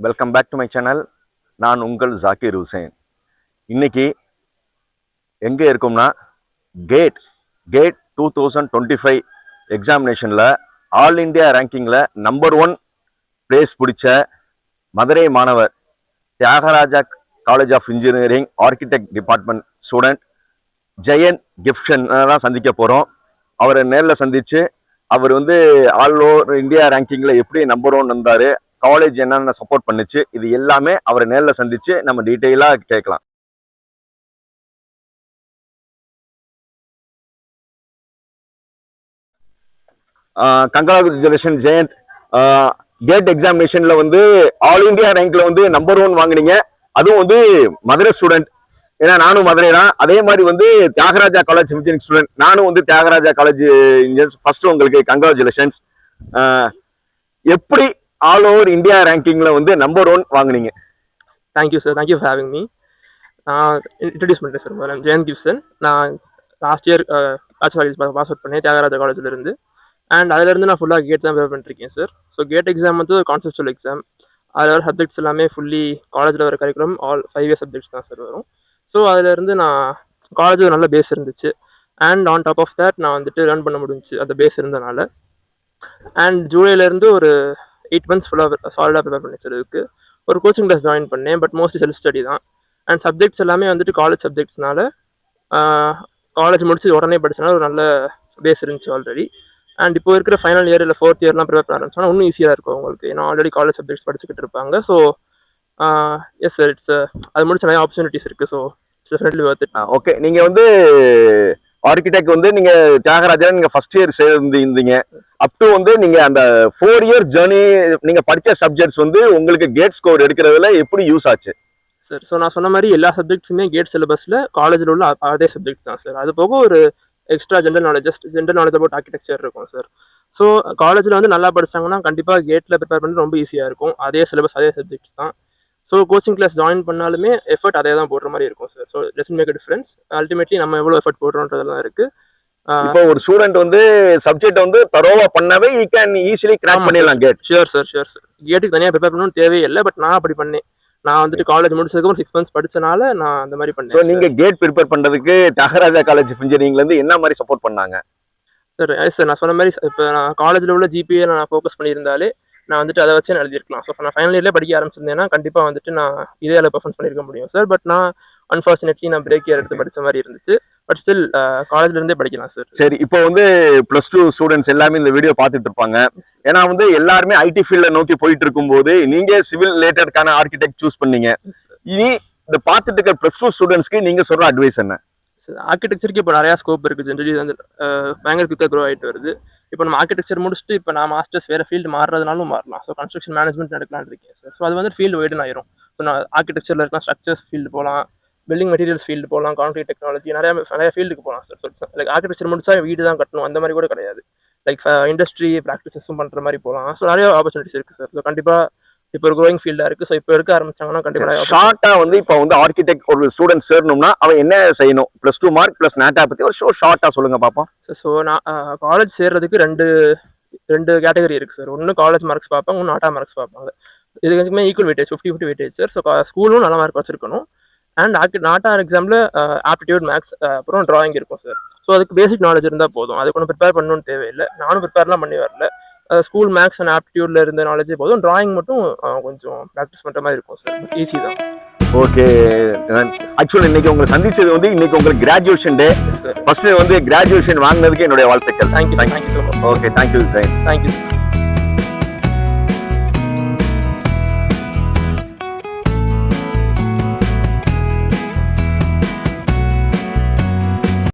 Welcome back to my channel நான் உங்கள் ஜாக்கிர் ஹுசேன். இன்னைக்கு எங்கே இருக்கோம்னா GATE GATE two thousand twenty five எக்ஸாமினேஷனில் all India ரேங்கிங்கில் நம்பர் ஒன் பிளேஸ் பிடிச்ச மதுரை மாணவர் Thiagaraja college of engineering architect department student Jayan கிஃப்ஷன் தான் சந்திக்க போகிறோம் அவரை நேரில் சந்தித்து அவர் வந்து ஆல் ஓவர் இந்தியா ரேங்கிங்கில் எப்படி நம்பர் ஒன் வந்தார் காலேஜ் என்னென்ன சப்போர்ட் பண்ணுச்சு இது எல்லாமே அவரை நேரில் சந்திச்சு நம்ம டீட்டெயிலாக கேட்கலாம். கங்கராஜுலேஷன் ஜெயந்த் கேட் எக்ஸாமினேஷன்ல வந்து ஆல் இந்தியா ரேங்க்ல வந்து நம்பர் ஒன் வாங்குனீங்க. அதுவும் வந்து மதுரை ஸ்டூடெண்ட் ஏன்னா நானும் மதுரை தான் அதே மாதிரி வந்து தியாகராஜா காலேஜ் இன்ஜினியரிங் ஸ்டூடெண்ட் நானும் வந்து தியாகராஜா காலேஜ் இன்ஜினியர்ஸ் ஃபர்ஸ்ட் உங்களுக்கு கங்க்ராச்சுலேஷன்ஸ் எப்படி ஆல் ஓவர் இந்தியா ரேங்கிங்கில் வந்து நம்பர் ஒன் வாங்குனீங்க. Thank you sir thank you for having me நான் இன்ட்ரடியூஸ் பண்ணுறேன் சார் மேடம் ஜெயந்த் கிப்சன். நான் last year arts college pass out பண்ணேன் தியாகராஜா காலேஜிலேருந்து அண்ட் அதுலேருந்து நான் ஃபுல்லாக கேட் தான் ப்ரிப்பேர் பண்ணிருக்கேன் சார் ஸோ கேட் எக்ஸாம் வந்து ஒரு கான்செப்டுவல் எக்ஸாம் அதில் வர சப்ஜெக்ட்ஸ் எல்லாமே ஃபுல்லி காலேஜில் வர curriculum all five year subjects தான் சார் வரும். ஸோ அதுலேருந்து நான் காலேஜ் நல்ல பேஸ் இருந்துச்சு. And on top of that நான் வந்துட்டு லேர்ன் பண்ண முடிஞ்சுச்சு அந்த பேஸ் இருந்தனால. அண்ட் ஜூலைலேருந்து ஒரு எயிட் மந்த்ஸ் ஃபுல்லாக சாலிடாக ப்ரிப்பேர் பண்ணி சார் ஒரு கோச்சிங் கிளாஸ் ஜாயின் பண்ணேன் பட் மோஸ்ட்லி செல்ஃப் ஸ்டடி தான். அண்ட் சப்ஜெக்ட்ஸ் எல்லாமே வந்துட்டு காலேஜ் சப்ஜெக்ட்ஸ்னால காலேஜ் முடிச்சு உடனே படித்தனால ஒரு நல்ல பேஸ் இருந்துச்சு ஆல்ரெடி அண்ட் இப்போ இருக்கிற ஃபைனல் இயர் இல்லை ஃபோர்த் இயர்லாம் ப்ரிப்பேர் பண்ண ஆரம்பிச்சோன்னா இன்னும் ஈஸியாக இருக்கும் உங்களுக்கு. ஏன்னா ஆல்ரெடி காலேஜ் சப்ஜெக்ட்ஸ் படிச்சுக்கிட்டு இருப்பாங்க. ஸோ எஸ் சார் இட்ஸ் அது முடிச்ச நிறைய ஆப்பர்ச்சுனிட்டிஸ் இருக்குது ஸோ இட்ஸ் டெஃபினெட்லி ஓகே நீங்கள் வந்து ஆர்கிடெக்ட் வந்து நீங்க தியாகராஜன் நீங்க ஃபர்ஸ்ட் இயர் சேர்ந்துருந்தீங்க. அப் டு வந்து நீங்க அந்த ஃபோர் இயர் ஜேர்னி நீங்க படிச்ச சப்ஜெக்ட்ஸ் வந்து உங்களுக்கு கேட் ஸ்கோர் எடுக்கிறதுல எப்படி யூஸ் ஆச்சு? சார் ஸோ நான் சொன்ன மாதிரி எல்லா சப்ஜெக்ட்ஸுமே கேட் சிலபஸில் காலேஜில் உள்ள அதே சப்ஜெக்ட் தான் சார் அது போக ஒரு extra general knowledge just general knowledge about architecture இருக்கும் சார் ஸோ காலேஜில் வந்து நல்லா படிச்சாங்கன்னா கண்டிப்பாக கேட்டில் ப்ரிப்பேர் பண்ணி ரொம்ப ஈஸியாக இருக்கும். அதே சிலபஸ் அதே சப்ஜெக்ட்ஸ் தான். ஸோ கோச்சிங் கிளாஸ் ஜாயின் பண்ணாலுமே எஃபர்ட் அதே தான் போடுற மாதிரி இருக்கும் sir so test make difference ultimately நம்ம எவ்வளோ எஃபர்ட் போடுறோன்றதுலாம் இருக்குது இப்போ ஒரு ஸ்டூடெண்ட் வந்து சப்ஜெக்ட் வந்து தரோவா பண்ணவே ஈ கேன் ஈஸிலி கிராக் பண்ணிடலாம் GATE sure sir sure sir கேட்டுக்கு தனியாக ப்ரிப்பேர் பண்ணணும்னு தேவையில்லை பட் நான் அப்படி பண்ணேன். நான் வந்துட்டு காலேஜ் முடிச்சதுக்கப்புறம் சிக்ஸ் மந்த்ஸ் படிச்சனால நான் அந்த மாதிரி ஸோ பண்ணேன் நீங்க கேட் ப்ரிப்பேர் பண்றதுக்கு தியாகராஜா காலேஜ் இன்ஜினியரிங்ல இருந்து என்ன மாதிரி சப்போர்ட் பண்ணாங்க? சார் சார் நான் சொன்ன மாதிரி இப்போ நான் காலேஜில் உள்ள ஜிபிஏ நான் ஃபோக்கஸ் பண்ணியிருந்தாலே நான் வந்துட்டு அதை வச்சு நான் எழுதிருக்கலாம் ஸோ நான் ஃபைனல் இயர்லேயே படிக்க ஆரம்பிச்சிருந்தேன்னா கண்டிப்பாக வந்துட்டு நான் இதே அளவு பர்ஃபார்ம் பண்ணியிருக்க முடியும். சார் பட் நான் அன்ஃபார்ச்சுனேட்லி நான் பிரேக் இயர் எடுத்து படிச்ச மாதிரி இருந்துச்சு. பட் ஸ்டில் காலேஜ்ல இருந்தே படிக்கலாம் சார் சரி இப்போ வந்து பிளஸ் டூ ஸ்டூடெண்ட்ஸ் எல்லாமே இந்த வீடியோ பார்த்துட்டு இருப்பாங்க. ஏன்னா வந்து எல்லாருமே ஐடி ஃபீல்ட நோக்கி போயிட்டு இருக்கும்போது நீங்க சிவில் ரிலேட்டட்கான ஆர்கிடெக்ட் சூஸ் பண்ணீங்க. இனி இந்த பார்த்துட்டு இருக்க பிளஸ் டூ ஸ்டூடெண்ட்ஸ்க்கு நீங்க சொல்ற அட்வைஸ் என்ன? ஆர்கிடெக்சருக்கு இப்போ நிறையா ஸ்கோப் இருக்குது ஜென்ரலி வந்து பயங்கர குயிக்காக க்ரோ ஆகிட்டு வருது. இப்போ நம்ம ஆர்கிடெக்சர் முடிச்சுட்டு இப்போ நான் மாஸ்டர்ஸ் வேறு ஃபீல்டு மாறுறதுனாலும் மாறலாம். ஸோ கன்ஸ்ட்ரக்ஷன் மேனேஜ்மெண்ட் நடக்கலாம்னு இருக்கேன் சார் ஸோ அது வந்து ஃபீல்டு வைடன் ஆயிரும். ஸோ நான் ஆர்கிடெக்சரில் இருக்கலாம் ஸ்ட்ரக்சர்ஸ் ஃபீல்டு போகலாம் பில்டிங் மெட்டீரியல்ஸ் ஃபீல்டு போகலாம் கான்க்ரீட் டெக்னாலஜி நிறைய நிறைய ஃபீல்டுக்கு போகலாம் சார் லைக் ஆர்கிடெக்சர் முடிச்சா வீடு தான் கட்டணும் அந்த மாதிரி கூட கிடையாது. லைக் இண்டஸ்ட்ரி ப்ராக்டிசஸும் பண்ணுற மாதிரி போகலாம் ஸோ நிறைய ஆப்பர்ச்சுனிட்டிஸ் இருக்குது சார் ஸோ கண்டிப்பாக இப்போ ஒரு க்ரோயிங் ஃபீல்டாக இருக்குது ஸோ இப்போ இருக்க ஆரம்பிச்சாங்கன்னா கண்டிப்பாக ஷார்ட்டா வந்து இப்போ வந்து ஆர்கிடெக்ட் ஒரு ஸ்டூடெண்ட் சேரணும்னா அவன் என்ன செய்யணும்? Plus two mark plus NATA பத்தி ஒரு ஷோ ஷார்ட்டா சொல்லுங்க பாப்போம். ஸோ நான் காலேஜ் சேர்றதுக்கு ரெண்டு ரெண்டு கேட்டகரி இருக்குது சார் ஒன்று காலேஜ் மார்க்ஸ் பார்ப்பாங்க ஒன்று நாட்டா மார்க்ஸ் பார்ப்பாங்க இது ரெண்டுக்குமே equal weightage fifty fifty weightage sir so ஸ்கூலும் நல்ல மார்க் வச்சிருக்கணும். அண்ட் ஆக்கி நாட்டா எக்ஸாமில் ஆப்டிடியூட் மேக்ஸ் அப்புறம் டிராயிங் இருக்கும் சார் ஸோ அதுக்கு பேசிக் நாலேஜ் இருந்தால் போதும். அதுக்கு ஒன்றும் ப்ரிப்பேர் பண்ணணும்னு தேவையில்லை. நானும் ப்ரிப்பேர்லாம் பண்ணி வரல. ஸ்கூல் மேக்ஸ் அண்ட் ஆப்டிடியூட்ல இருந்த நாலேஜே போதும். டிராயிங் மட்டும் கொஞ்சம் ப்ராக்டிஸ் பண்ணுற மாதிரி இருக்கும் சார் ஈஸி தான். ஓகே ஆக்சுவலி இன்னைக்கு உங்களை சந்திச்சது வந்து இன்னைக்கு உங்களுக்கு கிராஜுவேஷன் டே ஃபர்ஸ்ட் வந்து கிராஜுவேஷன் வாங்கினதுக்கு என்னுடைய வாழ்த்துக்கள். Thank you thank you okay thank you thank you